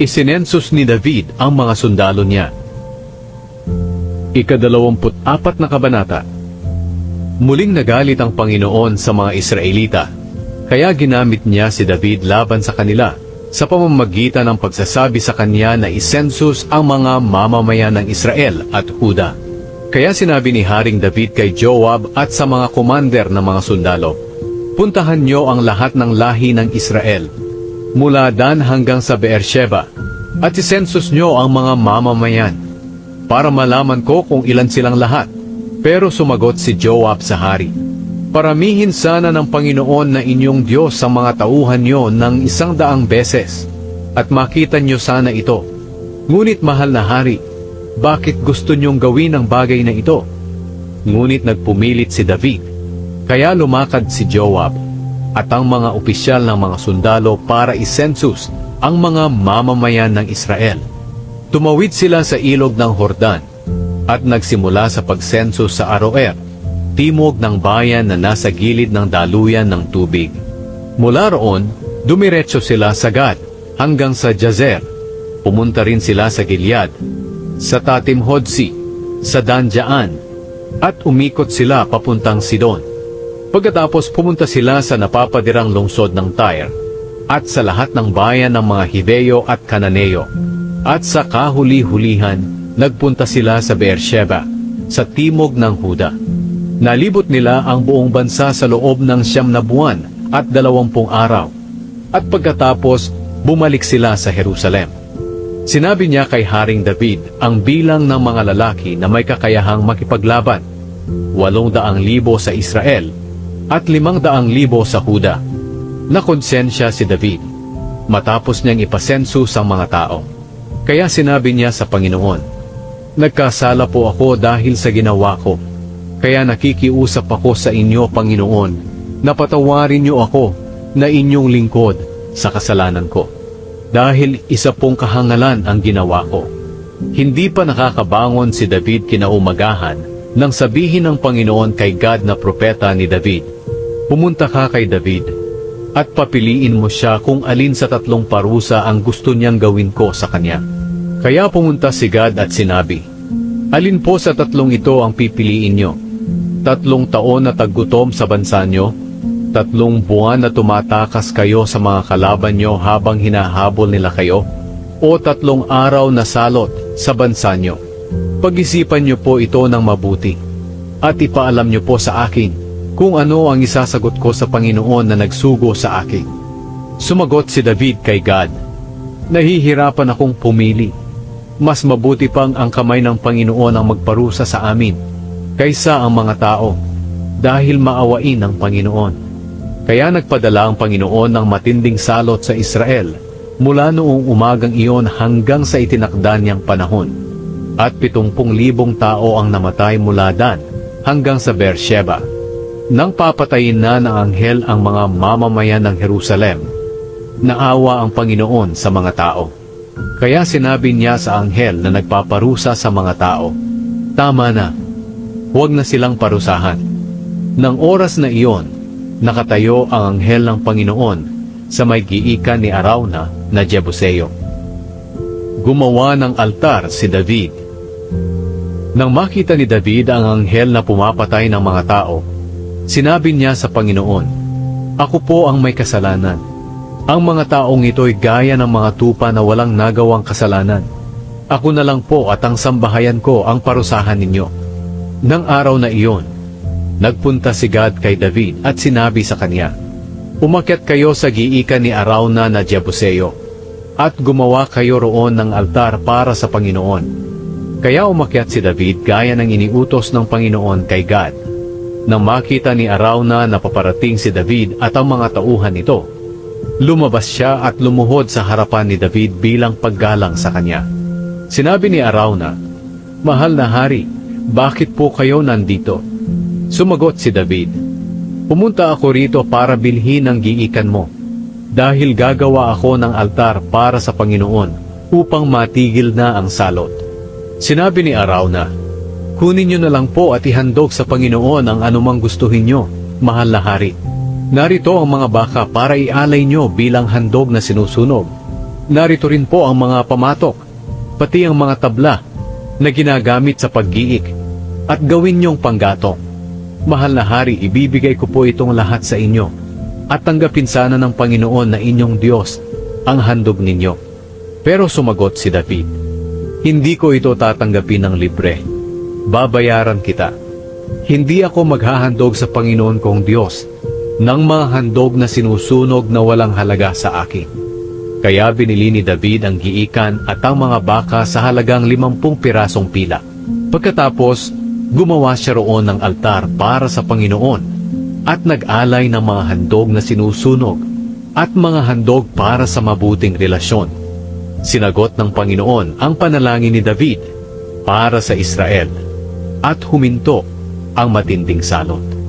Isinensus ni David ang mga sundalo niya. Ikadalawamput apat na kabanata Muling nagalit ang Panginoon sa mga Israelita, kaya ginamit niya si David laban sa kanila sa pamamagitan ng pagsasabi sa kanya na isensus ang mga mamamayan ng Israel at Huda. Kaya sinabi ni Haring David kay Joab at sa mga komander ng mga sundalo, Puntahan niyo ang lahat ng lahi ng Israel, mula Dan hanggang sa Beersheba, at isensus niyo ang mga mamamayan, para malaman ko kung ilan silang lahat. Pero sumagot si Joab sa hari, Paramihin sana ng Panginoon na inyong Diyos sa mga tauhan niyo ng isang daang beses, at makita niyo sana ito. Ngunit mahal na hari, bakit gusto niyong gawin ang bagay na ito? Ngunit nagpumilit si David, kaya lumakad si Joab at ang mga opisyal ng mga sundalo para isensus ang mga mamamayan ng Israel. Tumawid sila sa ilog ng Hordan at nagsimula sa pagsensus sa Aroer, timog ng bayan na nasa gilid ng daluyan ng tubig. Mula roon, dumiretso sila sa Gad hanggang sa Jazer. Pumunta rin sila sa Gilead, sa Tatim Hodsi, sa Danjaan, at umikot sila papuntang Sidon. Pagkatapos pumunta sila sa napapadirang lungsod ng Tyre at sa lahat ng bayan ng mga Hibeo at Kananeo. At sa kahuli-hulihan, nagpunta sila sa Beersheba, sa timog ng Huda. Nalibot nila ang buong bansa sa loob ng siyam na buwan at dalawampung araw. At pagkatapos, bumalik sila sa Jerusalem. Sinabi niya kay Haring David ang bilang ng mga lalaki na may kakayahang makipaglaban. Walong daang libo sa Israel at limang daang libo sa Huda. Nakonsensya si David matapos niyang ipasensus ang mga tao. Kaya sinabi niya sa Panginoon, Nagkasala po ako dahil sa ginawa ko. Kaya nakikiusap ako sa inyo, Panginoon, na patawarin niyo ako na inyong lingkod sa kasalanan ko. Dahil isa pong kahangalan ang ginawa ko. Hindi pa nakakabangon si David kinaumagahan nang sabihin ng Panginoon kay God na propeta ni David, Pumunta ka kay David at papiliin mo siya kung alin sa tatlong parusa ang gusto niyang gawin ko sa kanya. Kaya pumunta si God at sinabi, Alin po sa tatlong ito ang pipiliin niyo? Tatlong taon na taggutom sa bansa niyo? Tatlong buwan na tumatakas kayo sa mga kalaban niyo habang hinahabol nila kayo? O tatlong araw na salot sa bansa niyo? Pag-isipan niyo po ito ng mabuti at ipaalam niyo po sa akin kung ano ang isasagot ko sa Panginoon na nagsugo sa akin. Sumagot si David kay God, Nahihirapan akong pumili. Mas mabuti pang ang kamay ng Panginoon ang magparusa sa amin kaysa ang mga tao dahil maawain ng Panginoon. Kaya nagpadala ang Panginoon ng matinding salot sa Israel mula noong umagang iyon hanggang sa itinakda niyang panahon. At pitungpung libong tao ang namatay mula Dan hanggang sa Beersheba. Nang papatayin na ng anghel ang mga mamamayan ng Jerusalem, naawa ang Panginoon sa mga tao. Kaya sinabi niya sa anghel na nagpaparusa sa mga tao, Tama na, huwag na silang parusahan. Nang oras na iyon, nakatayo ang anghel ng Panginoon sa may giikan ni Arauna na Jebuseo. Gumawa ng altar si David. Nang makita ni David ang anghel na pumapatay ng mga tao, sinabi niya sa Panginoon, Ako po ang may kasalanan. Ang mga taong ito'y gaya ng mga tupa na walang nagawang kasalanan. Ako na lang po at ang sambahayan ko ang parusahan ninyo. Nang araw na iyon, nagpunta si God kay David at sinabi sa kanya, Umakyat kayo sa giikan ni Arauna na Jebuseo, at gumawa kayo roon ng altar para sa Panginoon. Kaya umakyat si David gaya ng iniutos ng Panginoon kay God. Nang makita ni Arauna na paparating si David at ang mga tauhan nito, lumabas siya at lumuhod sa harapan ni David bilang paggalang sa kanya. Sinabi ni Arauna, Mahal na hari, bakit po kayo nandito? Sumagot si David, Pumunta ako rito para bilhin ang giikan mo, dahil gagawa ako ng altar para sa Panginoon upang matigil na ang salot. Sinabi ni Arauna, Kunin niyo na lang po at ihandog sa Panginoon ang anumang gustuhin niyo, mahal na hari. Narito ang mga baka para ialay niyo bilang handog na sinusunog. narito rin po ang mga pamatok, pati ang mga tabla na ginagamit sa paggiik at gawin niyong panggatong. Mahal na hari, ibibigay ko po itong lahat sa inyo at tanggapin sana ng Panginoon na inyong Diyos ang handog ninyo. Pero sumagot si David, Hindi ko ito tatanggapin ng libre. Babayaran kita. Hindi ako maghahandog sa Panginoon kong Diyos ng mga handog na sinusunog na walang halaga sa akin. Kaya binili ni David ang giikan at ang mga baka sa halagang limampung pirasong pila. Pagkatapos, gumawa siya roon ng altar para sa Panginoon at nag-alay ng mga handog na sinusunog at mga handog para sa mabuting relasyon. Sinagot ng Panginoon ang panalangin ni David para sa Israel at huminto ang matinding salot.